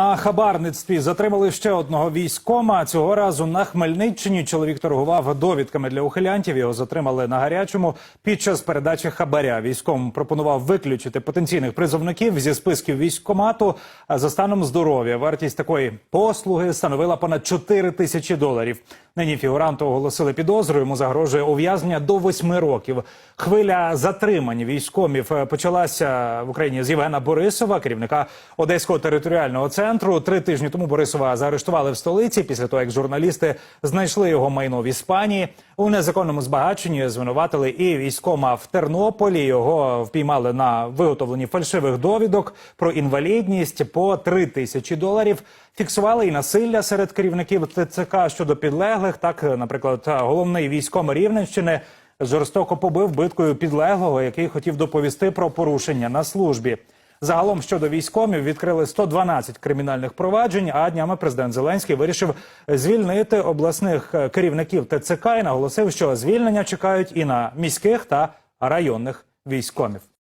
На хабарництві затримали ще одного військома. Цього разу на Хмельниччині чоловік торгував довідками для ухилянтів. Його затримали на гарячому під час передачі хабаря. Військом пропонував виключити потенційних призовників зі списків військкомату а за станом здоров'я. Вартість такої послуги становила понад 4 тисячі доларів. Нині фігуранту оголосили підозру. Йому загрожує ув'язнення до восьми років. Хвиля затримань військомів почалася в Україні з Євгена Борисова, керівника Одеського територіального центру. Три тижні тому Борисова заарештували в столиці після того, як журналісти знайшли його майно в Іспанії. У незаконному збагаченні звинуватили і військома в Тернополі. Його впіймали на виготовленні фальшивих довідок про інвалідність по 3 тисячі доларів. Фіксували і насилля серед керівників ТЦК щодо підлеглих. Так, наприклад, головний військом Рівненщини жорстоко побив биткою підлеглого, який хотів доповісти про порушення на службі. Загалом щодо військомів відкрили 112 кримінальних проваджень. А днями президент Зеленський вирішив звільнити обласних е, керівників ТЦК і наголосив, що звільнення чекають і на міських та районних військомів.